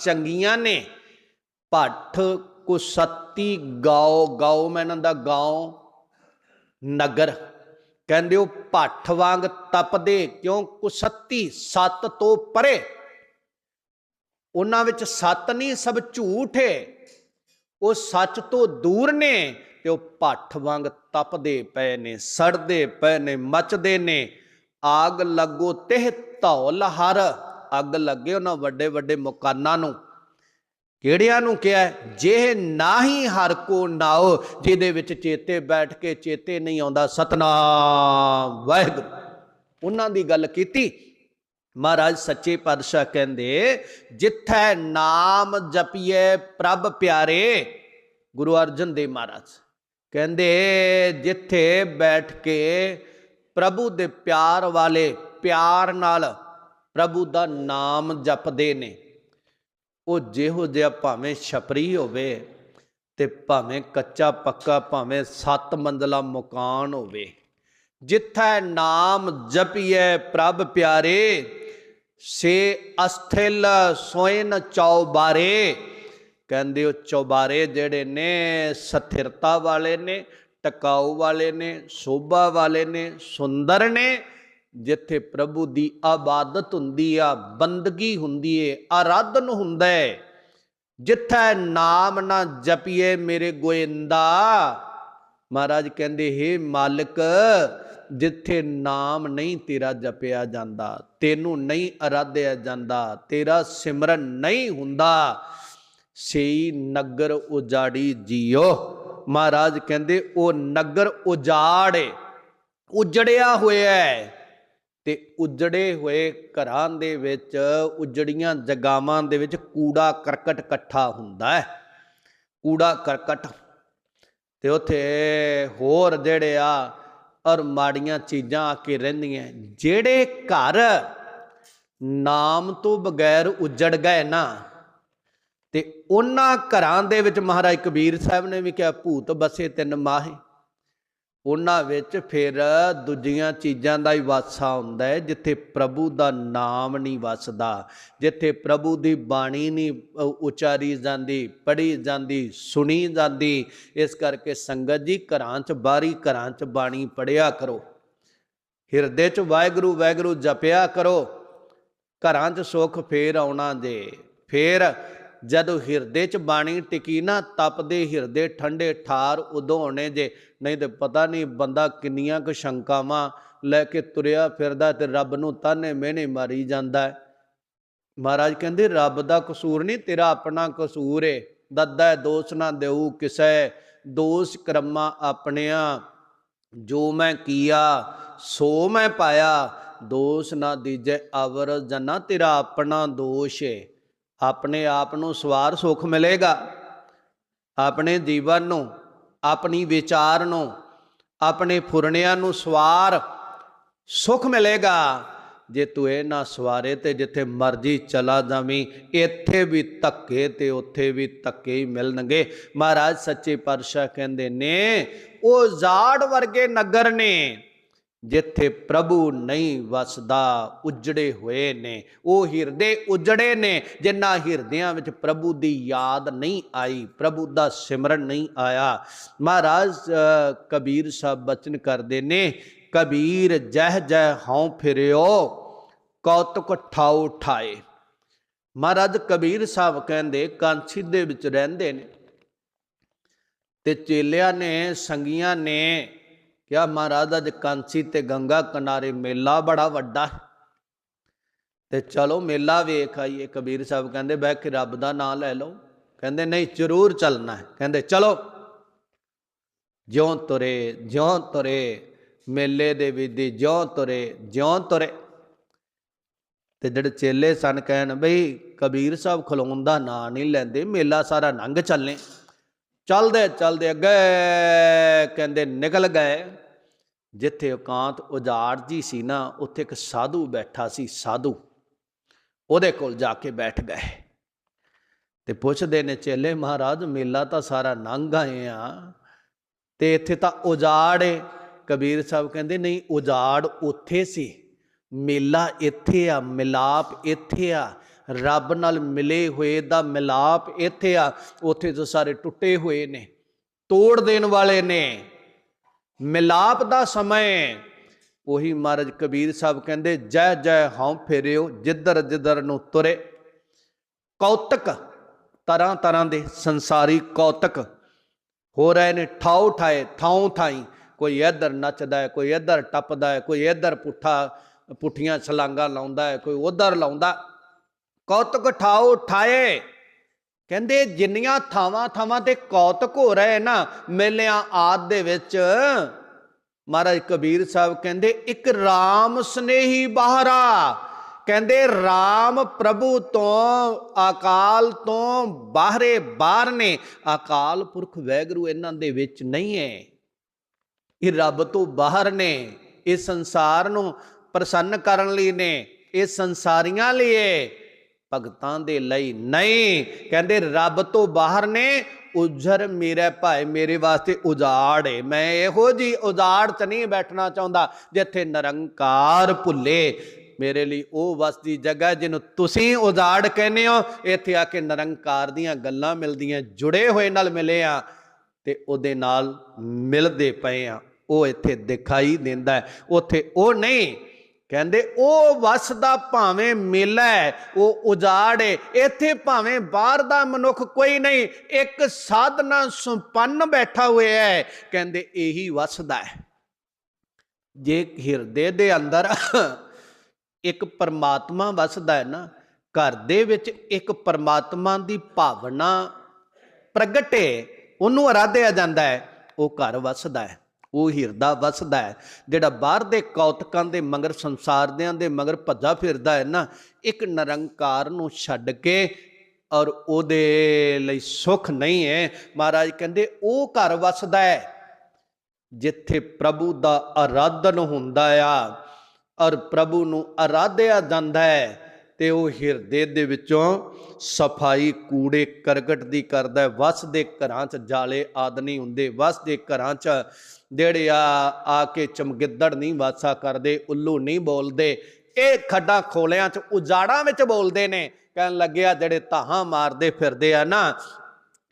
ਚੰਗੀਆਂ ਨੇ। ਭੱਠ ਕੁਸੱਤੀ ਗਾਓ ਗਾਓ ਮੈਂ ਇਹਨਾਂ ਦਾ ਗਾਉ ਨਗਰ। ਕਹਿੰਦੇ ਉਹ ਭੱਠ ਵਾਂਗ ਤਪਦੇ, ਕਿਉਂ? ਕੁਸੱਤੀ ਸੱਤ ਤੋਂ ਪਰੇ। ਉਹਨਾਂ ਵਿੱਚ ਸੱਤ ਨਹੀਂ, ਸਭ ਝੂਠ ਹੈ ਉਹ ਸੱਚ ਤੋਂ ਦੂਰ ਨੇ ਤੇ ਉਹ ਭੱਠ ਵਾਂਗ ਤਪਦੇ ਪਏ ਨੇ, ਸੜਦੇ ਪਏ ਨੇ, ਮੱਚਦੇ ਨੇ। ਆਗ ਲੱਗੋ ਤਿਹ ਧੌਲ ਹਰ। ਅੱਗ ਲੱਗੇ ਉਹਨਾਂ ਵੱਡੇ ਵੱਡੇ ਮਕਾਨਾਂ ਨੂੰ। ਕਿਹੜਿਆਂ ਨੂੰ ਕਿਹਾ ਹੈ? ਜੇ ਨਾਹੀ ਹਰ ਕੋ ਨਾਓ ਜਿਹਦੇ ਵਿੱਚ ਚੇਤੇ ਬੈਠ ਕੇ ਚੇਤੇ ਨਹੀਂ ਆਉਂਦਾ, ਸਤਨਾਮ, ਵਾਹਿਗੁਰੂ। ਉਹਨਾਂ ਦੀ ਗੱਲ ਕੀਤੀ। ਮਹਾਰਾਜ ਸੱਚੇ ਪਾਤਸ਼ਾਹ ਕਹਿੰਦੇ, ਜਿੱਥੈ ਨਾਮ ਜਪੀਏ ਪ੍ਰਭ ਪਿਆਰੇ, ਗੁਰੂ ਅਰਜਨ ਦੇਵ ਮਹਾਰਾਜ। ਕਹਿੰਦੇ, ਜਿੱਥੇ ਬੈਠ ਕੇ ਪ੍ਰਭੂ ਦੇ ਪਿਆਰ ਵਾਲੇ, ਪਿਆਰ ਨਾਲ ਪ੍ਰਭੂ ਦਾ ਨਾਮ ਜਪਦੇ ਨੇ। ਉਹ ਜਿਹੋ ਜਿਹਾ ਭਾਵੇਂ ਛਪਰੀ ਹੋਵੇ ਤੇ ਭਾਵੇਂ ਕੱਚਾ ਪੱਕਾ, ਭਾਵੇਂ ਸੱਤ ਮੰਜ਼ਲਾ ਮਕਾਨ ਹੋਵੇ। ਜਿੱਥੈ ਨਾਮ ਜਪੀਐ ਪ੍ਰਭ ਪਿਆਰੇ, ਸੇ ਅਸਥਿਲ ਸੋਇਨ ਚੌਬਾਰੇ। ਕਹਿੰਦੇ ਉਹ ਚੌਬਾਰੇ ਜਿਹੜੇ ਨੇ, ਸਥਿਰਤਾ ਵਾਲੇ ਨੇ, ਟਿਕਾਊ ਵਾਲੇ ਨੇ, ਸੋਭਾ ਵਾਲੇ ਨੇ, ਸੁੰਦਰ ਨੇ। ਜਿੱਥੇ ਪ੍ਰਭੂ ਦੀ ਆਬਾਦਤ ਹੁੰਦੀ ਆ, ਬੰਦਗੀ ਹੁੰਦੀ ਏ, ਆਰਾਧਨ ਹੁੰਦਾ ਹੈ ਜਿੱਥੇ ਨਾਮ ਨਾ ਜਪੀਏ ਮੇਰੇ ਗੋਇੰਦਾ, ਮਹਾਰਾਜ ਕਹਿੰਦੇ, ਹੇ ਮਾਲਕ, ਜਿੱਥੇ ਨਾਮ ਨਹੀਂ ਤੇਰਾ ਜਪਿਆ ਜਾਂਦਾ, ਤੈਨੂੰ ਨਹੀਂ ਅਰਾਧਿਆ ਜਾਂਦਾ, ਤੇਰਾ ਸਿਮਰਨ ਨਹੀਂ ਹੁੰਦਾ, ਸਈ ਨਗਰ ਉਜਾੜੀ ਜੀਓ। ਮਹਾਰਾਜ ਕਹਿੰਦੇ, ਉਹ ਨਗਰ ਉਜਾੜੇ ਉਜੜਿਆ ਹੋਇਆ ਹੈ ਤੇ ਉਜੜੇ ਹੋਏ ਘਰਾਂ ਦੇ ਵਿੱਚ, ਉਜੜੀਆਂ ਜਗਾਵਾਂ ਦੇ ਵਿੱਚ ਕੂੜਾ ਕਰਕਟ ਇਕੱਠਾ ਹੁੰਦਾ ਹੈ। ਕੂੜਾ ਕਰਕਟ ਤੇ ਉੱਥੇ ਹੋਰ ਜਿਹੜੇ ਆ ਔਰ ਮਾੜੀਆਂ ਚੀਜ਼ਾਂ ਆ ਕੇ ਰਹਿੰਦੀਆਂ ਜਿਹੜੇ ਘਰ ਨਾਮ ਤੋਂ ਬਗੈਰ ਉਜੜ ਗਏ ਨਾ, ਤੇ ਉਹਨਾਂ ਘਰਾਂ ਦੇ ਵਿੱਚ ਮਹਾਰਾਜ ਕਬੀਰ ਸਾਹਿਬ ਨੇ ਵੀ ਕਿਹਾ, ਭੂਤ ਬਸੇ ਤਿੰਨ ਮਾਹੇ। ਉਹਨਾਂ ਵਿੱਚ ਫਿਰ ਦੂਜੀਆਂ ਚੀਜ਼ਾਂ ਦਾ ਹੀ ਵਾਸਾ ਹੁੰਦਾ ਹੈ, ਜਿੱਥੇ ਪ੍ਰਭੂ ਦਾ ਨਾਮ ਨਹੀਂ ਵਸਦਾ, ਜਿੱਥੇ ਪ੍ਰਭੂ ਦੀ ਬਾਣੀ ਨਹੀਂ ਉਚਾਰੀ ਜਾਂਦੀ, ਪੜ੍ਹੀ ਜਾਂਦੀ, ਸੁਣੀ ਜਾਂਦੀ, ਇਸ ਕਰਕੇ ਸੰਗਤ ਜੀ ਘਰਾਂ 'ਚ ਬਾਰੀ ਘਰਾਂ 'ਚ ਬਾਣੀ ਪੜਿਆ ਕਰੋ। ਹਿਰਦੇ 'ਚ ਵਾਹਿਗੁਰੂ ਵਾਹਿਗੁਰੂ ਜਪਿਆ ਕਰੋ। ਘਰਾਂ 'ਚ ਸੁੱਖ ਫੇਰ ਆਉਣਾ ਜੇ, ਫੇਰ ਜਦੋਂ ਹਿਰਦੇ 'ਚ ਬਾਣੀ ਟਿਕੀ ਨਾ, ਤਪਦੇ ਹਿਰਦੇ ਠੰਡੇ ਠਾਰ ਉਦੋਂ ਜੇ। ਨਹੀਂ ਤੇ ਪਤਾ ਨਹੀਂ ਬੰਦਾ ਕਿੰਨੀਆਂ ਕੁ ਸ਼ੰਕਾਵਾਂ ਲੈ ਕੇ ਤੁਰਿਆ ਫਿਰਦਾ ਤੇ ਰੱਬ ਨੂੰ ਤਾਨੇ ਮਿਹਣੇ ਮਾਰੀ ਜਾਂਦਾ ਹੈ। ਮਹਾਰਾਜ ਕਹਿੰਦੇ, ਰੱਬ ਦਾ ਕਸੂਰ ਨਹੀਂ, ਤੇਰਾ ਆਪਣਾ ਕਸੂਰ ਏ। ਦੱਦਾ ਦੋਸ਼ ਨਾ ਦੇਊ ਕਿਸੈ। ਦੋਸ਼ ਕਰਮਾ ਆਪਣਿਆ। ਜੋ ਮੈਂ ਕੀਆ, ਸੋ ਮੈਂ ਪਾਇਆ। ਦੋਸ਼ ਨਾ ਦੀਜੈ ਅਵਰ ਜਨਾ, ਤੇਰਾ ਆਪਣਾ ਦੋਸ਼ ਏ। ਆਪਣੇ ਆਪ ਨੂੰ ਸਵਾਰ ਸੁਖ ਮਿਲੇਗਾ। ਆਪਣੇ ਜੀਵਨ ਨੂੰ, ਆਪਣੀ ਵਿਚਾਰ ਨੂੰ, ਆਪਣੇ ਫੁਰਨਿਆਂ ਨੂੰ ਸਵਾਰ ਸੁਖ ਮਿਲੇਗਾ। ਜੇ ਤੂੰ ਇਹ ਨਾ ਸਵਾਰੇ ਤੇ ਜਿੱਥੇ ਮਰਜ਼ੀ ਚਲਾ ਜਾਵੀਂ, ਇੱਥੇ ਵੀ ਧੱਕੇ ਤੇ ਉੱਥੇ ਵੀ ਧੱਕੇ ਹੀ ਮਿਲਣਗੇ। ਮਹਾਰਾਜ ਸੱਚੇ ਪਾਤਸ਼ਾਹ ਕਹਿੰਦੇ ਨੇ, ਉਹ ਜ਼ਾੜ ਵਰਗੇ ਨਗਰ ਨੇ। ਜਿੱਥੇ ਪ੍ਰਭੂ ਨਹੀਂ ਵਸਦਾ, ਉਜੜੇ ਹੋਏ ਨੇ। ਉਹ ਹਿਰਦੇ ਉਜੜੇ ਨੇ, ਜਿਨ੍ਹਾਂ ਹਿਰਦਿਆਂ ਵਿੱਚ ਪ੍ਰਭੂ ਦੀ ਯਾਦ ਨਹੀਂ ਆਈ, ਪ੍ਰਭੂ ਦਾ ਸਿਮਰਨ ਨਹੀਂ ਆਇਆ। ਮਹਾਰਾਜ ਕਬੀਰ ਸਾਹਿਬ ਬਚਨ ਕਰਦੇ ਨੇ, ਕਬੀਰ, ਜਹ ਜਹ ਹਉ ਫਿਰਿਓ, ਕੌਤਕ ਠਾਉ ਠਾਏ ਮਹਾਰਾਜ ਕਬੀਰ ਸਾਹਿਬ ਕਹਿੰਦੇ, ਕਾਂਛੀ ਦੇ ਵਿੱਚ ਰਹਿੰਦੇ ਨੇ ਤੇ ਚੇਲਿਆਂ ਨੇ, ਸੰਗੀਆਂ ਨੇ ਕਿਹਾ, ਮਹਾਰਾਜ, ਅੱਜ ਕਾਂਸੀ ਤੇ ਗੰਗਾ ਕਿਨਾਰੇ ਮੇਲਾ ਬੜਾ ਵੱਡਾ ਤੇ ਚਲੋ ਮੇਲਾ ਵੇਖ ਆਈਏ। ਕਬੀਰ ਸਾਹਿਬ ਕਹਿੰਦੇ, ਬਹਿ ਕੇ ਰੱਬ ਦਾ ਨਾਮ ਲੈ ਲਓ। ਕਹਿੰਦੇ, ਨਹੀਂ, ਜ਼ਰੂਰ ਚੱਲਣਾ ਹੈ। ਕਹਿੰਦੇ, ਚਲੋ। ਜਿਉਂ ਤੁਰੇ ਜਿਉਂ ਤੁਰੇ, ਮੇਲੇ ਦੇ ਵਿੱਚ ਜਿਉਂ ਤੁਰੇ ਜਿਉਂ ਤੁਰੇ। ਤੇ ਜਿਹੜੇ ਚੇਲੇ ਸਨ ਕਹਿਣ, ਬਈ, ਕਬੀਰ ਸਾਹਿਬ ਖਲੋਣ ਦਾ ਨਾਂ ਨਹੀਂ ਲੈਂਦੇ, ਮੇਲਾ ਸਾਰਾ ਲੰਘ ਚੱਲੇ। ਚਲਦੇ ਚਲਦੇ ਅੱਗੇ ਕਹਿੰਦੇ ਨਿਕਲ ਗਏ। ਜਿੱਥੇ ਇਕਾਂਤ ਉਜਾੜ ਜੀ ਸੀ ਨਾ, ਉੱਥੇ ਇੱਕ ਸਾਧੂ ਬੈਠਾ ਸੀ, ਸਾਧੂ। ਉਹਦੇ ਕੋਲ ਜਾ ਕੇ ਬੈਠ ਗਏ। ਤੇ ਪੁੱਛਦੇ ਨੇ, ਚੇਲੇ ਮਹਾਰਾਜ, ਮੇਲਾ ਤਾਂ ਸਾਰਾ ਲੰਘ ਆਏ ਆ। ਤੇ ਇੱਥੇ ਤਾਂ ਉਜਾੜ ਏ। ਕਬੀਰ ਸਾਹਿਬ ਕਹਿੰਦੇ, ਨਹੀਂ, ਉਜਾੜ ਉੱਥੇ ਸੀ। ਮੇਲਾ ਇੱਥੇ ਆ, ਮਿਲਾਪ ਇੱਥੇ ਆ। ਰੱਬ ਨਾਲ ਮਿਲੇ ਹੋਏ ਦਾ ਮਿਲਾਪ ਇੱਥੇ ਆ, ਉੱਥੇ ਤਾਂ ਸਾਰੇ ਟੁੱਟੇ ਹੋਏ ਨੇ, ਤੋੜ ਦੇਣ ਵਾਲੇ ਨੇ। ਮਿਲਾਪ ਦਾ ਸਮੇਂ ਉਹੀ ਮਹਾਰਾਜ ਕਬੀਰ ਸਾਹਿਬ ਕਹਿੰਦੇ, ਜੈ ਜੈ ਹਉ ਫੇਰਿਓ, ਜਿੱਧਰ ਜਿੱਧਰ ਨੂੰ ਤੁਰੇ। ਕੌਤਕ, ਤਰ੍ਹਾਂ ਤਰ੍ਹਾਂ ਦੇ ਸੰਸਾਰੀ ਕੌਤਕ। ਹੋ ਰਹੇ ਨੇ ਠਾਉ ਠਾਏ, ਥਾਉ ਥਾਈ। ਕੋਈ ਇੱਧਰ ਨੱਚਦਾ ਹੈ ਕੋਈ ਇੱਧਰ ਟੱਪਦਾ ਹੈ ਕੋਈ ਇੱਧਰ ਪੁੱਠਾ, ਪੁੱਠੀਆਂ ਛਲਾਂਗਾ ਲਾਉਂਦਾ ਹੈ ਕੋਈ ਉਧਰ ਲਾਉਂਦਾ। ਕੌਤਕ ਠਾਉ ਠਾਏ ਕਹਿੰਦੇ, ਜਿੰਨੀਆਂ ਥਾਵਾਂ ਥਾਵਾਂ ਤੇ ਕੌਤਕ ਹੋ ਰਹੇ ਨਾ, ਮੇਲਿਆਂ ਆਦ ਦੇ ਵਿੱਚ, ਮਹਾਰਾਜ ਕਬੀਰ ਸਾਹਿਬ ਕਹਿੰਦੇ, ਇੱਕ RAM ਸਨੇਹੀ ਬਾਹਰਾ। ਕਹਿੰਦੇ RAM ਪ੍ਰਭੂ ਤੋਂ, ਅਕਾਲ ਤੋਂ ਬਾਹਰੇ ਬਾਹਰ ਨੇ। ਅਕਾਲ ਪੁਰਖ ਵੈਗਰੂ ਇਹਨਾਂ ਦੇ ਵਿੱਚ ਨਹੀਂ ਹੈ। ਇਹ ਰੱਬ ਤੋਂ ਬਾਹਰ ਨੇ। ਇਹ ਸੰਸਾਰ ਨੂੰ ਪ੍ਰਸੰਨ ਕਰਨ ਲਈ ਨੇ। ਇਹ ਸੰਸਾਰੀਆਂ ਲਈ ਹੈ। ਭਗਤਾਂ ਦੇ ਲਈ ਨਹੀਂ। ਕਹਿੰਦੇ, ਰੱਬ ਤੋਂ ਬਾਹਰ ਨੇ, ਉਜਰ ਮੇਰੇ ਭਾਈ ਮੇਰੇ ਵਾਸਤੇ ਉਜਾੜ। ਏ ਮੈਂ ਇਹੋ ਜੀ ਉਜਾੜ ਚ ਨਹੀਂ ਬੈਠਣਾ ਚਾਹੁੰਦਾ, ਜਿੱਥੇ ਨਿਰੰਕਾਰ ਭੁੱਲੇ। ਮੇਰੇ ਲਈ ਉਹ ਵਸਦੀ ਜਗ੍ਹਾ ਜਿਹਨੂੰ ਤੁਸੀਂ ਉਜਾੜ ਕਹਿੰਦੇ ਹੋ। ਇੱਥੇ ਆ ਕੇ ਨਿਰੰਕਾਰ ਦੀਆਂ ਗੱਲਾਂ ਮਿਲਦੀਆਂ, ਜੁੜੇ ਹੋਏ ਨਾਲ ਮਿਲੇ ਆ ਤੇ ਉਹਦੇ ਨਾਲ ਮਿਲਦੇ ਪਏ ਆ। ਉਹ ਇੱਥੇ ਦਿਖਾਈ ਦਿੰਦਾ ਹੈ। ਉੱਥੇ ਉਹ ਨਹੀਂ ਕਹਿੰਦੇ, ਉਹ ਵਸਦਾ ਭਾਵੇਂ ਮੇਲਾ ਹੈ, ਉਹ ਉਜਾੜ ਹੈ ਇੱਥੇ ਭਾਵੇਂ ਬਾਹਰ ਦਾ ਮਨੁੱਖ ਕੋਈ ਨਹੀਂ, ਇੱਕ ਸਾਧਨਾ ਸੰਪੰਨ ਬੈਠਾ ਹੋਇਆ ਹੈ। ਕਹਿੰਦੇ, ਇਹੀ ਵਸਦਾ ਹੈ। ਜੇ ਹਿਰਦੇ ਦੇ ਅੰਦਰ ਇੱਕ ਪਰਮਾਤਮਾ ਵਸਦਾ ਹੈ ਨਾ, ਘਰ ਦੇ ਵਿੱਚ ਇੱਕ ਪਰਮਾਤਮਾ ਦੀ ਭਾਵਨਾ ਪ੍ਰਗਟੇ ਉਹਨੂੰ ਅਰਾਧਿਆ ਜਾਂਦਾ ਹੈ, ਉਹ ਘਰ ਵਸਦਾ ਹੈ। ਉਹ ਹਿਰਦਾ ਵਸਦਾ ਹੈ। ਜਿਹੜਾ ਬਾਹਰ ਦੇ ਕੌਤਕਾਂ ਦੇ ਮਗਰ ਸੰਸਾਰਦਿਆਂ ਦੇ ਮਗਰ ਭੱਜਾ ਫਿਰਦਾ ਹੈ ਨਾ, ਇੱਕ ਨਿਰੰਕਾਰ ਨੂੰ ਛੱਡ ਕੇ ਔਰ ਉਹਦੇ ਲਈ ਸੁਖ ਨਹੀਂ ਹੈ। ਮਹਾਰਾਜ ਕਹਿੰਦੇ, ਉਹ ਘਰ ਵਸਦਾ ਹੈ, ਜਿੱਥੇ ਪ੍ਰਭੂ ਦਾ ਆਰਾਧਨ ਹੁੰਦਾ ਆ ਔਰ ਪ੍ਰਭੂ ਨੂੰ ਆਰਾਧਿਆ ਜਾਂਦਾ ਹੈ ਤੇ ਉਹ ਹਿਰਦੇ ਦੇ ਵਿੱਚੋਂ ਸਫ਼ਾਈ ਕੂੜੇ ਕਰਕਟ ਦੀ ਕਰਦਾ ਹੈ। ਵਸ ਦੇ ਘਰਾਂ 'ਚ ਜਾਲੇ ਆਦ ਹੁੰਦੇ। ਵਸ ਦੇ ਘਰਾਂ 'ਚ ਜਿਹੜੇ ਆ ਆ ਕੇ ਚਮਗਿੱਦੜ ਨਹੀਂ ਵਾਸਾ ਕਰਦੇ, ਉੱਲੂ ਨਹੀਂ ਬੋਲਦੇ, ਇਹ ਖੱਡਾਂ ਖੋਲਿਆਂ 'ਚ ਉਜਾੜਾਂ ਵਿੱਚ ਬੋਲਦੇ ਨੇ। ਕਹਿਣ ਲੱਗਿਆ ਜਿਹੜੇ ਤਾਹਾਂ ਮਾਰਦੇ ਫਿਰਦੇ ਆ ਨਾ,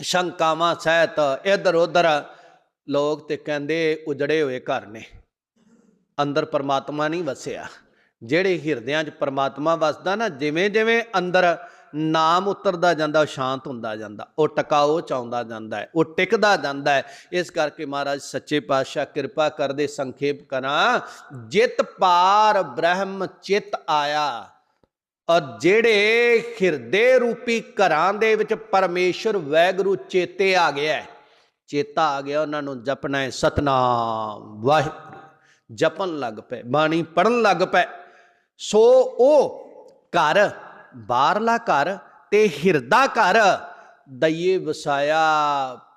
ਸ਼ੰਕਾਵਾਂ ਸਹਿਤ ਇਧਰ ਉਧਰ, ਲੋਕ ਤੇ ਕਹਿੰਦੇ ਉਜੜੇ ਹੋਏ ਘਰ ਨੇ। ਅੰਦਰ ਪਰਮਾਤਮਾ ਨਹੀਂ ਵਸਿਆ। ਜਿਹੜੇ ਹਿਰਦਿਆਂ 'ਚ ਪਰਮਾਤਮਾ ਵਸਦਾ ਨਾ ਜਿਵੇਂ ਜਿਵੇਂ ਅੰਦਰ ਨਾਮ ਉਤਰਦਾ ਜਾਂਦਾ, ਉਹ ਸ਼ਾਂਤ ਹੁੰਦਾ ਜਾਂਦਾ, ਉਹ ਟਿਕਾਓ ਚਾਉਂਦਾ ਜਾਂਦਾ ਹੈ, ਉਹ ਟਿਕਦਾ ਜਾਂਦਾ ਹੈ। ਇਸ ਕਰਕੇ ਮਹਾਰਾਜ ਸੱਚੇ ਪਾਤਸ਼ਾਹ ਕਿਰਪਾ ਕਰਦੇ ਸੰਖੇਪ ਕਰਾਂ, ਜਿਤ ਪਾਰ ਬ੍ਰਹਮ ਚਿਤ ਆਇਆ, ਔਰ ਜਿਹੜੇ ਹਿਰਦੇ ਰੂਪੀ ਘਰਾਂ ਦੇ ਵਿੱਚ ਪਰਮੇਸ਼ਰ ਵੈਗਰੂ ਚੇਤੇ ਆ ਗਿਆ ਚੇਤਾ ਆ ਗਿਆ, ਉਹਨਾਂ ਨੂੰ ਜਪਣਾ ਹੈ, ਸਤਨਾਮ, ਵਾਹਿਗੁਰੂ, ਜਪਣ ਲੱਗ ਪਏ, ਬਾਣੀ ਪੜਨ ਲੱਗ ਪਏ। ਸੋ ਉਹ ਘਰ ਬਾਹਰਲਾ ਘਰ ਤੇ ਹਿਰਦਾ ਘਰ, ਦਈਏ ਵਸਾਇਆ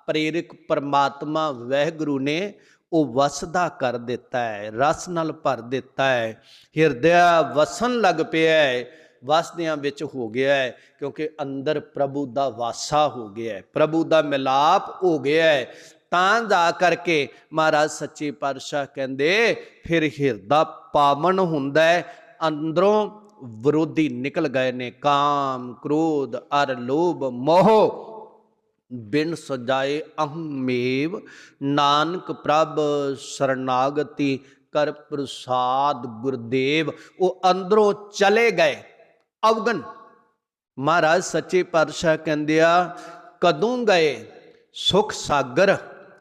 ਪ੍ਰੇਰਿਕ ਪਰਮਾਤਮਾ ਵਹਿਗੁਰੂ ਨੇ, ਉਹ ਵਸਦਾ ਕਰ ਦਿੱਤਾ ਹੈ, ਰਸ ਨਾਲ ਭਰ ਦਿੱਤਾ ਹੈ। ਹਿਰਦਿਆ ਵਸਣ ਲੱਗ ਪਿਆ ਹੈ, ਵਸਦਿਆਂ ਵਿੱਚ ਹੋ ਗਿਆ ਹੈ, ਕਿਉਂਕਿ ਅੰਦਰ ਪ੍ਰਭੂ ਦਾ ਵਾਸਾ ਹੋ ਗਿਆ ਹੈ। ਪ੍ਰਭੂ ਦਾ ਮਿਲਾਪ ਹੋ ਗਿਆ ਹੈ। ਤਾਂ ਜਾ ਕਰਕੇ ਮਹਾਰਾਜ ਸੱਚੇ ਪਾਤਸ਼ਾਹ ਕਹਿੰਦੇ, ਫਿਰ ਹਿਰਦਾ ਪਾਵਨ ਹੁੰਦਾ ਹੈ, ਅੰਦਰੋਂ ਵਿਰੋਧੀ ਨਿਕਲ ਗਏ ਨੇ, ਕਾਮ, ਕ੍ਰੋਧ, ਅਰ, ਲੋਭ, ਮੋਹ। ਬਿਨ ਸਜਾਏ ਅਹਮੇਵ ਨਾਨਕ ਪ੍ਰਭ ਸਰਨਾਗਤੀ ਕਰ ਪ੍ਰਸਾਦ ਗੁਰਦੇਵ। ਉਹ ਅੰਦਰੋਂ ਚਲੇ ਗਏ, ਅਵਗਨ। ਮਹਾਰਾਜ ਸੱਚੇ ਪਾਤਸ਼ਾਹ ਕਹਿੰਦੇ ਆ, ਕਦੋਂ ਗਏ? ਸੁਖ ਸਾਗਰ,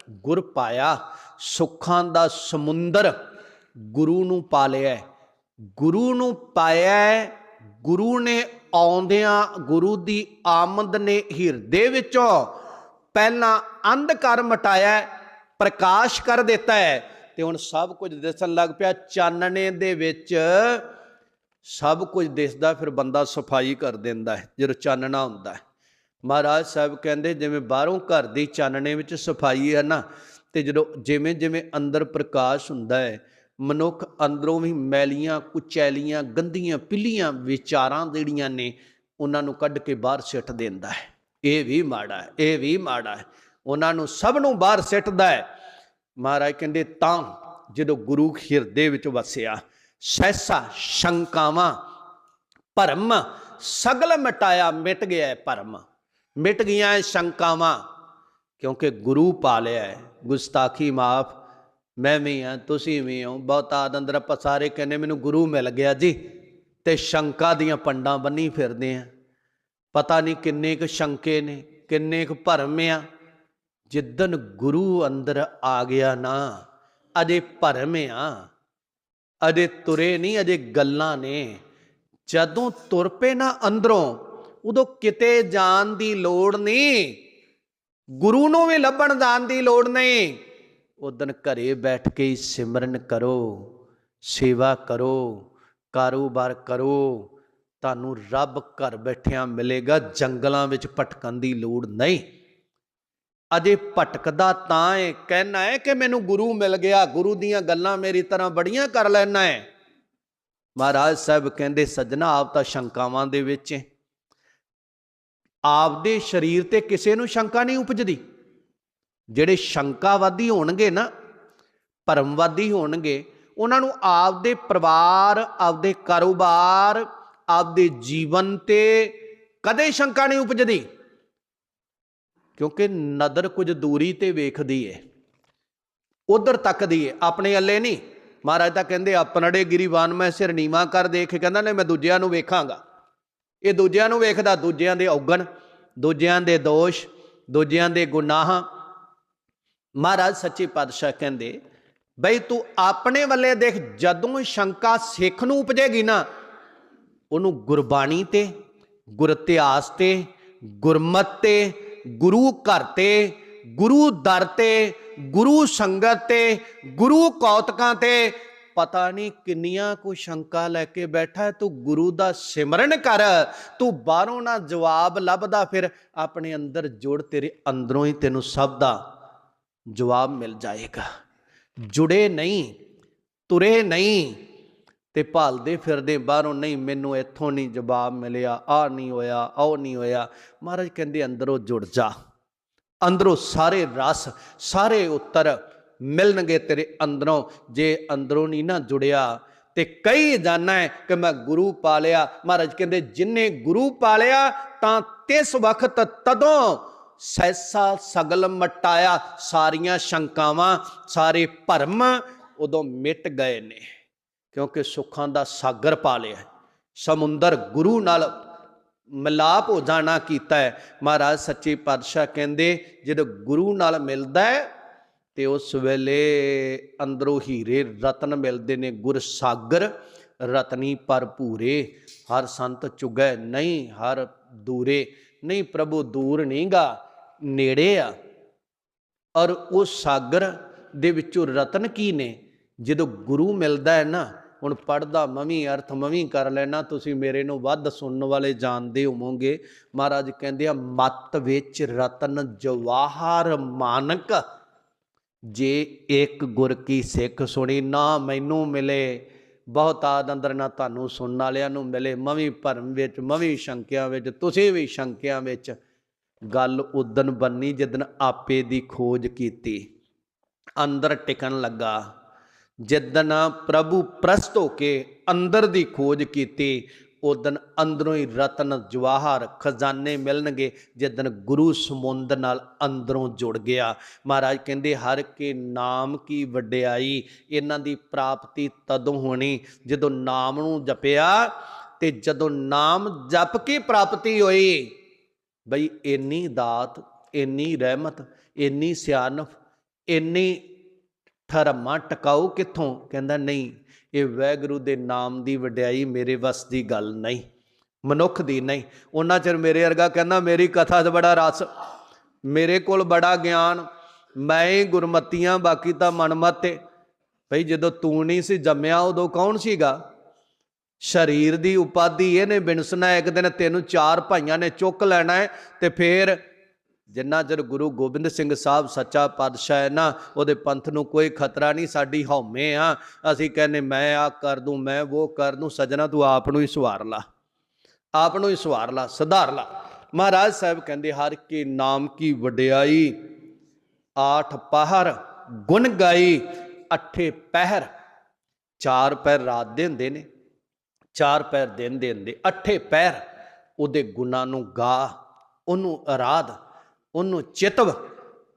ਗੁਰ ਪਾਇਆ, ਸੁੱਖਾਂ ਦਾ ਸਮੁੰਦਰ, ਗੁਰੂ ਨੂੰ ਪਾ ਲਿਆ ਗੁਰੂ ਨੂੰ ਪਾਇਆ ਗੁਰੂ ਨੇ ਆਉਂਦਿਆਂ ਗੁਰੂ ਦੀ ਆਮਦ ਨੇ ਹਿਰਦੇ ਵਿੱਚੋਂ ਪਹਿਲਾਂ ਅੰਧਕਾਰ ਮਟਾਇਆ ਪ੍ਰਕਾਸ਼ ਕਰ ਦਿੱਤਾ ਹੈ ਤੇ ਹੁਣ ਸਭ ਕੁਝ ਦਿਸਣ ਲੱਗ ਪਿਆ, ਚਾਨਣੇ ਦੇ ਵਿੱਚ ਸਭ ਕੁਝ ਦਿਸਦਾ, ਫਿਰ ਬੰਦਾ ਸਫ਼ਾਈ ਕਰ ਦਿੰਦਾ ਹੈ, ਜਦੋਂ ਚਾਨਣਾ ਹੁੰਦਾ ਹੈ। ਮਹਾਰਾਜ ਸਾਹਿਬ ਕਹਿੰਦੇ, ਜਿਵੇਂ ਬਾਹਰੋਂ ਘਰ ਦੀ ਚਾਨਣੇ ਵਿੱਚ ਸਫ਼ਾਈ ਹੈ ਨਾ, ਤੇ ਜਦੋਂ ਜਿਵੇਂ ਜਿਵੇਂ ਅੰਦਰ ਪ੍ਰਕਾਸ਼ ਹੁੰਦਾ ਹੈ ਮਨੁੱਖ ਅੰਦਰੋਂ ਵੀ ਮੈਲੀਆਂ ਕੁਚੈਲੀਆਂ ਗੰਦੀਆਂ, ਪਿੱਲੀਆਂ ਵਿਚਾਰਾਂ ਜਿਹੜੀਆਂ ਨੇ, ਉਹਨਾਂ ਨੂੰ ਕੱਢ ਕੇ ਬਾਹਰ ਸਿੱਟ ਦਿੰਦਾ ਹੈ। ਇਹ ਵੀ ਮਾੜਾ ਹੈ, ਇਹ ਵੀ ਮਾੜਾ ਹੈ। ਉਹਨਾਂ ਨੂੰ ਸਭ ਨੂੰ ਬਾਹਰ ਸਿੱਟਦਾ ਹੈ। ਮਹਾਰਾਜ ਕਹਿੰਦੇ, ਤਾਂ ਜਦੋਂ ਗੁਰੂ ਹਿਰਦੇ ਵਿੱਚ ਵਸਿਆ, ਸਹਿਸਾ ਸ਼ੰਕਾਵਾਂ, ਭਰਮ, ਸਗਲ ਮਿਟਾਇਆ, ਮਿਟ ਗਿਆ ਹੈ ਭਰਮ। ਮਿਟ ਗਈਆਂ ਇਹ ਸ਼ੰਕਾਵਾਂ, ਕਿਉਂਕਿ ਗੁਰੂ ਪਾ ਲਿਆ ਹੈ। ਗੁਸਤਾਖੀ ਮਾਫ ਮੈਂ ਵੀ ਹਾਂ, ਤੁਸੀਂ ਵੀ ਹੋ। ਬਹੁਤਾ ਅੰਦਰ ਆਪਾਂ ਸਾਰੇ ਕਹਿੰਦੇ, ਮੈਨੂੰ ਗੁਰੂ ਮਿਲ ਗਿਆ ਜੀ। ਤੇ ਸ਼ੰਕਾ ਦੀਆਂ ਪੰਡਾਂ ਬੰਨੀ ਫਿਰਦੇ ਆ। ਪਤਾ ਨਹੀਂ ਕਿੰਨੇ ਕੁ ਸ਼ੰਕੇ ਨੇ, ਕਿੰਨੇ ਕੁ ਭਰਮ ਆ। ਜਿੱਦਨ ਗੁਰੂ ਅੰਦਰ ਆ ਗਿਆ ਨਾ, ਅਜੇ ਭਰਮ ਆ। ਅਜੇ ਤੁਰੇ ਨਹੀਂ, ਅਜੇ ਗੱਲਾਂ ਨੇ। ਜਦੋਂ ਤੁਰ ਪਏ ਨਾ ਅੰਦਰੋਂ, ਉਦੋਂ ਕਿਤੇ ਜਾਣ ਦੀ ਲੋੜ ਨਹੀਂ। ਗੁਰੂ ਨੂੰ ਵੀ ਲੱਭਣ ਜਾਣ ਦੀ ਲੋੜ ਨਹੀਂ। ਉਦੋਂ ਘਰੇ ਬੈਠ ਕੇ ਹੀ ਸਿਮਰਨ ਕਰੋ, ਸੇਵਾ ਕਰੋ, ਕਾਰੋਬਾਰ ਕਰੋ, ਤੁਹਾਨੂੰ ਰੱਬ ਘਰ ਬੈਠਿਆਂ ਮਿਲੇਗਾ, ਜੰਗਲਾਂ ਵਿੱਚ ਭਟਕਣ ਦੀ ਲੋੜ ਨਹੀਂ। ਅਜੇ ਭਟਕਦਾ ਤਾਂ ਹੈ ਕਹਿਣਾ ਹੈ ਕਿ ਮੈਨੂੰ ਗੁਰੂ ਮਿਲ ਗਿਆ, ਗੁਰੂ ਦੀਆਂ ਗੱਲਾਂ ਮੇਰੀ ਤਰ੍ਹਾਂ ਬੜੀਆਂ ਕਰ ਲੈਣਾ ਹੈ ਮਹਾਰਾਜ ਸਾਹਿਬ ਕਹਿੰਦੇ, ਸੱਜਣਾ, ਆਪ ਤਾਂ ਸ਼ੰਕਾਵਾਂ ਦੇ ਵਿੱਚ ਹੈ ਆਪਦੇ ਸਰੀਰ ਤੇ ਕਿਸੇ ਨੂੰ ਸ਼ੰਕਾ ਨਹੀਂ ਉਪਜਦੀ। ਜਿਹੜੇ ਸ਼ੰਕਾਵਾਦੀ ਹੋਣਗੇ ਨਾ, ਭਰਮਵਾਦੀ ਹੋਣਗੇ, ਉਹਨਾਂ ਨੂੰ ਆਪਦੇ ਪਰਿਵਾਰ, ਆਪਦੇ ਕਾਰੋਬਾਰ, ਆਪਦੇ ਜੀਵਨ ਤੇ ਕਦੇ ਸ਼ੰਕਾ ਨਹੀਂ ਉਪਜਦੀ। ਕਿਉਂਕਿ ਨਦਰ ਕੁਝ ਦੂਰੀ ਤੇ ਵੇਖਦੀ ਏ। ਉਧਰ ਤੱਕਦੀ ਏ, ਆਪਣੇ ਅੱਲੇ ਨਹੀਂ। ਮਹਾਰਾਜ ਤਾਂ ਕਹਿੰਦੇ, ਆਪਣੜੇ ਗਿਰੀਵਾਨ ਮੈਂ ਸਿਰ ਨੀਵਾ ਕਰ ਦੇਖ, ਕਹਿੰਦਾ ਨੇ ਮੈਂ ਦੂਜਿਆਂ ਨੂੰ ਵੇਖਾਂਗਾ। ਇਹ ਦੂਜਿਆਂ ਨੂੰ ਵੇਖਦਾ, ਦੂਜਿਆਂ ਦੇ ਔਗਣ, ਦੂਜਿਆਂ ਦੇ ਦੋਸ਼, ਦੂਜਿਆਂ ਦੇ ਗੁਨਾਹਾਂ ਮਹਾਰਾਜ ਸੱਚੇ ਪਾਤਸ਼ਾਹ ਕਹਿੰਦੇ, ਬਈ ਤੂੰ ਆਪਣੇ ਵੱਲੇ ਦੇਖ, ਜਦੋਂ ਸ਼ੰਕਾ ਸਿੱਖ ਨੂੰ ਉਪਜੇਗੀ ਨਾ, ਉਹਨੂੰ ਗੁਰਬਾਣੀ ਤੇ, ਗੁਰ ਇਤਿਹਾਸ ਤੇ, ਗੁਰਮਤ ਤੇ, ਗੁਰੂ ਘਰ ਤੇ, ਗੁਰੂ ਦਰ ਤੇ, ਗੁਰੂ ਸੰਗਤ ਤੇ, ਗੁਰੂ ਕੌਤਕਾਂ ਤੇ, ਪਤਾ ਨਹੀਂ ਕਿੰਨੀਆਂ ਕੋ ਸ਼ੰਕਾ ਲੈ ਕੇ ਬੈਠਾ ਤੂੰ ਗੁਰੂ ਦਾ ਸਿਮਰਨ ਕਰ, ਤੂੰ ਬਾਹਰੋਂ ਨਾ ਜਵਾਬ ਲੱਭਦਾ, ਫਿਰ ਆਪਣੇ ਅੰਦਰ ਜੋੜ ਤੇਰੇ ਅੰਦਰੋਂ ਹੀ ਤੈਨੂੰ ਸਭ ਦਾ ਜਵਾਬ ਮਿਲ ਜਾਏਗਾ। ਜੁੜੇ ਨਹੀਂ, ਤੁਰੇ ਨਹੀਂ ਤੇ ਭਾਲਦੇ ਫਿਰਦੇ ਬਾਹਰੋਂ ਨਹੀਂ, ਮੈਨੂੰ ਇੱਥੋਂ ਨਹੀਂ ਜਵਾਬ ਮਿਲਿਆ ਆ ਨਹੀਂ ਹੋਇਆ, ਉਹ ਨਹੀਂ ਹੋਇਆ। ਮਹਾਰਾਜ ਕਹਿੰਦੇ, ਅੰਦਰੋਂ ਜੁੜ ਜਾ। ਅੰਦਰੋਂ ਸਾਰੇ ਰਸ, ਸਾਰੇ ਉੱਤਰ ਮਿਲਣਗੇ ਤੇਰੇ ਅੰਦਰੋਂ। ਜੇ ਅੰਦਰੋਂ ਨਹੀਂ ਨਾ ਜੁੜਿਆ ਤੇ ਕਈ ਜਾਣਾ ਹੈ ਕਿ ਮੈਂ ਗੁਰੂ ਪਾ ਲਿਆ ਮਹਾਰਾਜ ਕਹਿੰਦੇ, ਜਿਨੇ ਗੁਰੂ ਪਾ ਲਿਆ ਤਾਂ ਤਿਸ ਵਕਤ ਤਦੋਂ ਸਹਿਸਾ ਸਗਲ ਮਟਾਇਆ, ਸਾਰੀਆਂ ਸ਼ੰਕਾਵਾਂ, ਸਾਰੇ ਭਰਮ ਉਦੋਂ ਮਿਟ ਗਏ ਨੇ, ਕਿਉਂਕਿ ਸੁੱਖਾਂ ਦਾ ਸਾਗਰ ਪਾ ਲਿਆ ਸਮੁੰਦਰ ਗੁਰੂ ਨਾਲ ਮਿਲਾਪ ਹੋ ਜਾਣਾ ਕੀਤਾ ਹੈ। ਮਹਾਰਾਜ ਸੱਚੇ ਪਾਤਸ਼ਾਹ ਕਹਿੰਦੇ, ਜਦੋਂ ਗੁਰੂ ਨਾਲ ਮਿਲਦਾ ਹੈ, ਤੇ ਉਸ ਵੇਲੇ ਅੰਦਰੋਂ ਹੀਰੇ ਰਤਨ ਮਿਲਦੇ ਨੇ, ਗੁਰ ਸਾਗਰ ਰਤਨੀ ਭਰਪੂਰੇ, ਹਰ ਸੰਤ ਚੁਗੈ ਨਹੀਂ, ਹਰ ਦੂਰੇ ਨਹੀਂ, ਪ੍ਰਭੂ ਦੂਰ ਨਹੀਂਗਾ ਨੇੜੇ ਆ। ਔਰ ਉਹ ਸਾਗਰ ਦੇ ਵਿੱਚੋਂ ਰਤਨ ਕੀ ਨੇ? ਜਦੋਂ ਗੁਰੂ ਮਿਲਦਾ ਹੈ ਨਾ, ਹੁਣ ਪੜਦਾ ਮਵੀ ਅਰਥ ਮਵੀ ਕਰ ਲੈਣਾ, ਤੁਸੀਂ ਮੇਰੇ ਨੂੰ ਵੱਧ ਸੁਣਨ ਵਾਲੇ ਜਾਣਦੇ ਹੋਵੋਗੇ। ਮਹਾਰਾਜ ਕਹਿੰਦੇ ਆ, ਮਤ ਵਿੱਚ ਰਤਨ ਜਵਾਹਰ ਮਾਨਕ, ਜੇ ਇੱਕ ਗੁਰ ਕੀ ਸਿੱਖ ਸੁਣੀ ਨਾ ਮੈਨੂੰ ਮਿਲੇ। ਬਹੁਤ ਆਦ ਅੰਦਰ ਨਾ ਤੁਹਾਨੂੰ ਸੁਣਨ ਵਾਲਿਆਂ ਨੂੰ ਮਿਲੇ। ਮਵੀ ਭਰਮ ਵਿੱਚ, ਮਵੀ ਸ਼ੰਕਿਆਂ ਵਿੱਚ, ਤੁਸੀਂ ਵੀ ਸ਼ੰਕਿਆਂ ਵਿੱਚ। ਗੱਲ ਉਦਨ ਬੰਨੀ ਜਿੱਦਨ ਆਪੇ ਦੀ ਖੋਜ ਕੀਤੀ। ਅੰਦਰ ਟਿਕਣ ਲੱਗਾ। ਜਿੱਦਨ ਪ੍ਰਭੂ ਪ੍ਰਸਤ ਹੋ ਕੇ ਅੰਦਰ ਦੀ ਖੋਜ ਕੀਤੀ ਉਦਨ ਅੰਦਰੋਂ ਹੀ ਰਤਨ, ਜਵਾਹਰ, ਖਜ਼ਾਨੇ ਮਿਲਣਗੇ। ਜਿੱਦਨ ਗੁਰੂ ਸਮੁੰਦ ਨਾਲ ਅੰਦਰੋਂ ਜੁੜ ਗਿਆ। ਮਹਾਰਾਜ ਕਹਿੰਦੇ, ਹਰ ਕੇ ਨਾਮ ਕੀ ਵਡਿਆਈ, ਇਹਨਾਂ ਦੀ ਪ੍ਰਾਪਤੀ ਤਦੋਂ ਹੋਣੀ ਜਦੋਂ ਨਾਮ ਨੂੰ ਜਪਿਆ ਤੇ ਜਦੋਂ ਨਾਮ ਜਪ ਕੇ ਪ੍ਰਾਪਤੀ ਹੋਈ। ਬਈ ਇੰਨੀ ਦਾਤ, ਇੰਨੀ ਰਹਿਮਤ, ਇੰਨੀ ਸਿਆਣਫ ਇੰਨੀ ਠਰਮਾ ਟਿਕਾਊ ਕਿੱਥੋਂ? ਕਹਿੰਦਾ, ਨਹੀਂ, ਇਹ ਵੈਗੁਰੂ ਦੇ ਨਾਮ ਦੀ ਵਡਿਆਈ ਮੇਰੇ ਵਸ ਦੀ ਗੱਲ ਨਹੀਂ, ਮਨੁੱਖ ਦੀ ਨਹੀਂ। ਉਹਨਾਂ ਚਿਰ ਮੇਰੇ ਵਰਗਾ ਕਹਿੰਦਾ, ਮੇਰੀ ਕਥਾ 'ਚ ਬੜਾ ਰਸ, ਮੇਰੇ ਕੋਲ ਬੜਾ ਗਿਆਨ, ਮੈਂ ਹੀ ਗੁਰਮਤੀਆਂ, ਬਾਕੀ ਤਾਂ ਮਨਮਤ ਏ। ਭਈ ਜਦੋਂ ਤੂੰ ਨਹੀਂ ਸੀ ਜੰਮਿਆ, ਉਦੋਂ ਕੌਣ ਸੀਗਾ? ਸਰੀਰ ਦੀ ਉਪਾਧੀ, ਇਹਨੇ ਬਿਨਸਣਾ ਇੱਕ ਦਿਨ ਤੈਨੂੰ ਚਾਰ ਭਾਈਆਂ ਨੇ ਚੁੱਕ ਲੈਣਾ ਹੈ ਤੇ ਫੇਰ ਜਿੰਨਾ ਚਿਰ ਗੁਰੂ ਗੋਬਿੰਦ ਸਿੰਘ ਸਾਹਿਬ ਸੱਚਾ ਪਾਤਸ਼ਾਹ ਹੈ ਨਾ, ਉਹਦੇ ਪੰਥ ਨੂੰ ਕੋਈ ਖਤਰਾ ਨਹੀਂ, ਸਾਡੀ ਹਉਮੈ ਆ। ਅਸੀਂ ਕਹਿੰਨੇ ਮੈਂ ਆ ਕਰ ਦੂੰ, ਮੈਂ ਉਹ ਕਰ ਦੂੰ, ਸਜਣਾ ਤੂੰ ਆਪ ਨੂੰ ਹੀ ਸਵਾਰ ਲਾ। ਆਪ ਨੂੰ ਹੀ ਸਵਾਰ ਲਾ, ਸੁਧਾਰ ਲਾ। ਮਹਾਰਾਜ ਸਾਹਿਬ ਕਹਿੰਦੇ, ਹਰ ਕੇ ਨਾਮ ਕੀ ਵਡਿਆਈ, ਆਠ ਪਹਰ, ਗੁਣ ਗਾਈ, ਅਠੇ ਪਹਿਰ। ਚਾਰ ਪਹਿਰ ਰਾਤ ਦੇ ਹੁੰਦੇ ਨੇ। ਚਾਰ ਪੈਰ ਦਿਨ ਦੇ ਅੱਠੇ ਪੈਰ, ਉਹਦੇ ਗੁਣਾਂ ਨੂੰ ਗਾ, ਉਹਨੂੰ ਅਰਾਧ, ਉਹਨੂੰ ਚਿਤਵ,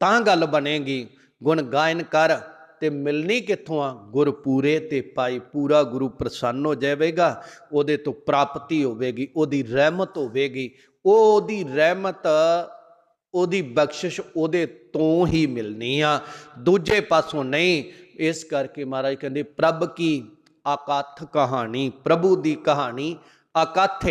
ਤਾਂ ਗੱਲ ਬਣੇਗੀ। ਗੁਣ ਗਾਇਨ ਕਰ ਤੇ ਮਿਲਣੀ ਕਿੱਥੋਂ ਆ? ਗੁਰ ਪੂਰੇ ਤੇ ਪਾਈ ਪੂਰਾ ਗੁਰੂ ਪ੍ਰਸੰਨ ਹੋ ਜਾਵੇਗਾ, ਉਹਦੇ ਤੋਂ ਪ੍ਰਾਪਤੀ ਹੋਵੇਗੀ, ਉਹਦੀ ਰਹਿਮਤ ਹੋਵੇਗੀ। ਉਹ ਉਹਦੀ ਰਹਿਮਤ, ਉਹਦੀ ਬਖਸ਼ਿਸ਼ ਉਹਦੇ ਤੋਂ ਹੀ ਮਿਲਣੀ ਆ। ਦੂਜੇ ਪਾਸੋਂ ਨਹੀਂ, ਇਸ ਕਰਕੇ ਮਹਾਰਾਜ ਕਹਿੰਦੇ, ਪ੍ਰਭ ਕੀ ਆਕਥ ਕਹਾਣੀ, ਪ੍ਰਭੂ ਦੀ ਕਹਾਣੀ, ਅਕਥ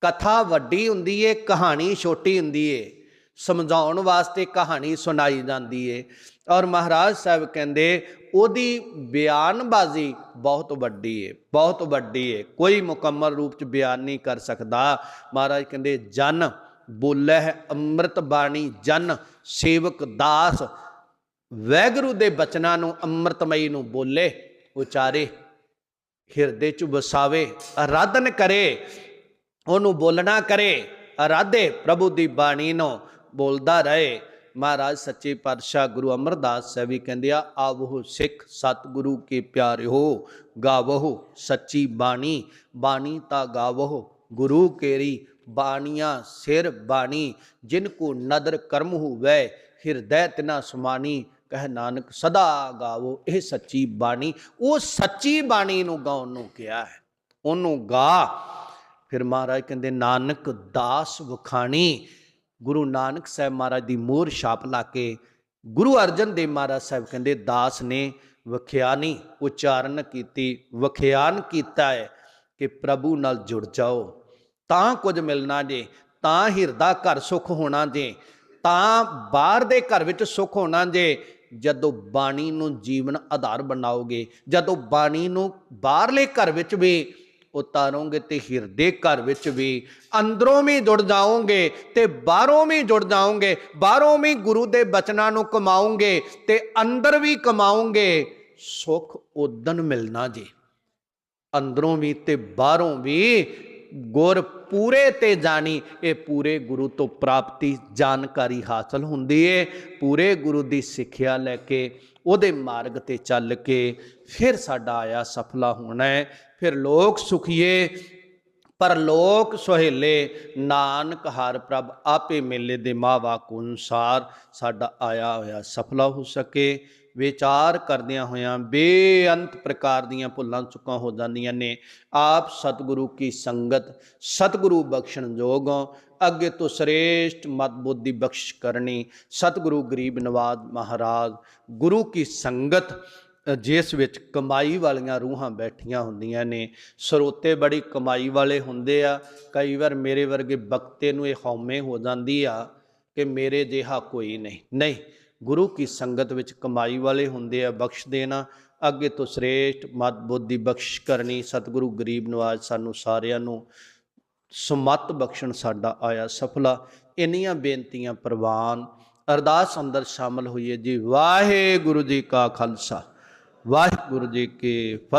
ਕਥਾ ਵੱਡੀ ਹੁੰਦੀ ਏ, ਕਹਾਣੀ ਛੋਟੀ ਹੁੰਦੀ ਏ। ਸਮਝਾਉਣ ਵਾਸਤੇ ਕਹਾਣੀ ਸੁਣਾਈ ਜਾਂਦੀ ਏ। ਔਰ ਮਹਾਰਾਜ ਸਾਹਿਬ ਕਹਿੰਦੇ, ਉਹਦੀ ਬਿਆਨਬਾਜ਼ੀ ਬਹੁਤ ਵੱਡੀ ਏ, ਬਹੁਤ ਵੱਡੀ ਏ। ਕੋਈ ਮੁਕੰਮਲ ਰੂਪ ਚ ਬਿਆਨ ਨਹੀਂ ਕਰ ਸਕਦਾ। ਮਹਾਰਾਜ ਕਹਿੰਦੇ, ਜਨ ਬੋਲੇ ਅੰਮ੍ਰਿਤ ਬਾਣੀ, ਜਨ ਸੇਵਕ ਦਾਸ। ਵੈਗਰੂ ਦੇ ਬਚਨਾਂ ਨੂੰ ਅੰਮ੍ਰਿਤਮਈ ਨੂੰ ਬੋਲੇ, ਉਚਾਰੇ। ਹਿਰਦੇ ਚ ਵਸਾਵੇ ਆਰਾਧਨ ਕਰੇ, ਉਹਨੂੰ ਬੋਲਣਾ ਕਰੇ ਆਰਾਧੇ ਪ੍ਰਭੂ ਦੀ ਬਾਣੀ ਨੂੰ ਬੋਲਦਾ ਰਹੇ। ਮਹਾਰਾਜ ਸੱਚੇ ਪਾਤਸ਼ਾਹ ਗੁਰੂ ਅਮਰਦਾਸ ਸਾਹਿਬ ਵੀ ਕਹਿੰਦੇ ਆ ਆਵੋ ਸਿੱਖ ਸਤਿਗੁਰੂ ਕੇ ਪਿਆਰਿਓ ਗਾਵੋ ਸੱਚੀ ਬਾਣੀ ਬਾਣੀ ਤਾਂ ਗਾਵੋ ਗੁਰੂ ਕੇਰੀ ਬਾਣੀਆਂ ਸਿਰ ਬਾਣੀ, ਜਿਨ ਕੋ ਨਦਰ ਕਰਮ ਹੋਵੇ, ਹਿਰਦੈ ਤਿਨਾ ਸਮਾਨੀ ਕਹਿ ਨਾਨਕ, ਸਦਾ ਗਾਵੋ ਇਹ ਸੱਚੀ ਬਾਣੀ। ਉਹ ਸੱਚੀ ਬਾਣੀ ਨੂੰ ਗਾਉਣ ਨੂੰ ਕਿਹਾ ਹੈ। ਉਹਨੂੰ ਗਾ। ਫਿਰ ਮਹਾਰਾਜ ਕਹਿੰਦੇ, ਨਾਨਕ ਦਾਸ ਵਖਾਣੀ। ਗੁਰੂ ਨਾਨਕ ਸਾਹਿਬ ਮਹਾਰਾਜ ਦੀ ਮੋਹਰ ਛਾਪ ਲਾ ਕੇ ਗੁਰੂ ਅਰਜਨ ਦੇਵ ਮਹਾਰਾਜ ਸਾਹਿਬ ਕਹਿੰਦੇ, ਦਾਸ ਨੇ ਵਖਿਆਨੀ, ਉਚਾਰਨ ਕੀਤੀ, ਵਖਿਆਨ ਕੀਤਾ ਹੈ ਕਿ ਪ੍ਰਭੂ ਨਾਲ ਜੁੜ ਜਾਓ। ਤਾਂ ਕੁਝ ਮਿਲਣਾ ਜੇ, ਤਾਂ ਹਿਰਦਾ ਘਰ ਸੁਖ ਹੋਣਾ ਜੇ, ਤਾਂ ਬਾਹਰ ਦੇ ਘਰ ਵਿੱਚ ਸੁਖ ਹੋਣਾ ਜੇ ਜਦੋਂ ਬਾਣੀ ਨੂੰ ਜੀਵਨ ਆਧਾਰ ਬਣਾਓਗੇ, ਜਦੋਂ ਬਾਣੀ ਨੂੰ ਬਾਹਰਲੇ ਘਰ ਵਿੱਚ ਵੀ ਉਤਾਰੋਗੇ ਤੇ ਹਿਰਦੇ ਘਰ ਵਿੱਚ ਵੀ, ਅੰਦਰੋਂ ਵੀ ਜੁੜ ਜਾਓਗੇ ਤੇ ਬਾਹਰੋਂ ਵੀ ਜੁੜ ਜਾਓਗੇ, ਬਾਹਰੋਂ ਵੀ ਗੁਰੂ ਦੇ ਬਚਨਾਂ ਨੂੰ ਕਮਾਓਗੇ ਤੇ ਅੰਦਰ ਵੀ ਕਮਾਓਗੇ, ਸੁਖ ਉਦਨ ਮਿਲਣਾ ਜੀ। ਅੰਦਰੋਂ ਵੀ ਤੇ ਬਾਹਰੋਂ ਵੀ ਗੁਰ ਪੂਰੇ ਤੇ ਜਾਣੀ, ਇਹ ਪੂਰੇ ਗੁਰੂ ਤੋਂ ਪ੍ਰਾਪਤੀ ਜਾਣਕਾਰੀ ਹਾਸਲ ਹੁੰਦੀ ਏ। ਪੂਰੇ ਗੁਰੂ ਦੀ ਸਿੱਖਿਆ ਲੈ ਕੇ, ਉਹਦੇ ਮਾਰਗ ਤੇ ਚੱਲ ਕੇ ਫਿਰ ਸਾਡਾ ਆਇਆ ਸਫਲਾ ਹੋਣਾ ਹੈ ਫਿਰ ਲੋਕ ਸੁਖੀਏ, ਪਰ ਲੋਕ ਸੁਹੇਲੇ, ਨਾਨਕ ਹਰ ਪ੍ਰਭ ਆਪੇ ਮੇਲੇ ਦੇ ਮਾਵਾ ਕੋ ਅਨੁਸਾਰ ਸਾਡਾ ਆਇਆ ਹੋਇਆ ਸਫਲਾ ਹੋ ਸਕੇ। ਵਿਚਾਰ ਕਰਦਿਆਂ ਹੋਇਆਂ ਬੇਅੰਤ ਪ੍ਰਕਾਰ ਦੀਆਂ ਭੁੱਲਾਂ ਚੁੱਕਾਂ ਹੋ ਜਾਂਦੀਆਂ ਨੇ। ਆਪ ਸਤਿਗੁਰੂ ਕੀ ਸੰਗਤ, ਸਤਿਗੁਰੂ ਬਖਸ਼ਣ ਜੋਗੋਂ ਅੱਗੇ ਤੋਂ ਸ੍ਰੇਸ਼ਟ ਮਤ ਬੁੱਧੀ ਬਖਸ਼ ਕਰਨੀ। ਸਤਿਗੁਰੂ ਗਰੀਬ ਨਵਾਜ਼ ਮਹਾਰਾਜ, ਗੁਰੂ ਕੀ ਸੰਗਤ, ਜਿਸ ਵਿੱਚ ਕਮਾਈ ਵਾਲੀਆਂ ਰੂਹਾਂ ਬੈਠੀਆਂ ਹੁੰਦੀਆਂ ਨੇ। ਸਰੋਤੇ ਬੜੀ ਕਮਾਈ ਵਾਲੇ ਹੁੰਦੇ ਆ। ਕਈ ਵਾਰ ਮੇਰੇ ਵਰਗੇ ਬਖਤੇ ਨੂੰ ਇਹ ਹਉਮੈ ਹੋ ਜਾਂਦੀ ਆ ਕਿ ਮੇਰੇ ਜਿਹਾ ਕੋਈ ਨਹੀਂ। ਨਹੀਂ ਗੁਰੂ ਕੀ ਸੰਗਤ ਵਿੱਚ ਕਮਾਈ ਵਾਲੇ ਹੁੰਦੇ ਆ ਬਖਸ਼ ਦੇਣਾ ਅੱਗੇ ਤੋਂ ਸ੍ਰੇਸ਼ਟ ਮਤ ਬੁੱਧੀ ਬਖਸ਼ ਕਰਨੀ। ਸਤਿਗੁਰੂ ਗਰੀਬ ਨਵਾਜ਼ ਸਾਨੂੰ ਸਾਰਿਆਂ ਨੂੰ ਸੁਮਤ ਬਖਸ਼ਣ ਸਾਡਾ ਆਇਆ ਸਫਲਾ। ਇੰਨੀਆਂ ਬੇਨਤੀਆਂ ਪ੍ਰਵਾਨ। ਅਰਦਾਸ ਅੰਦਰ ਸ਼ਾਮਲ ਹੋਈਏ ਜੀ। ਵਾਹਿਗੁਰੂ ਜੀ ਕਾ ਖਾਲਸਾ। ਵਾਹਿਗੁਰੂ ਜੀ ਕੀ ਫਤਿਹ।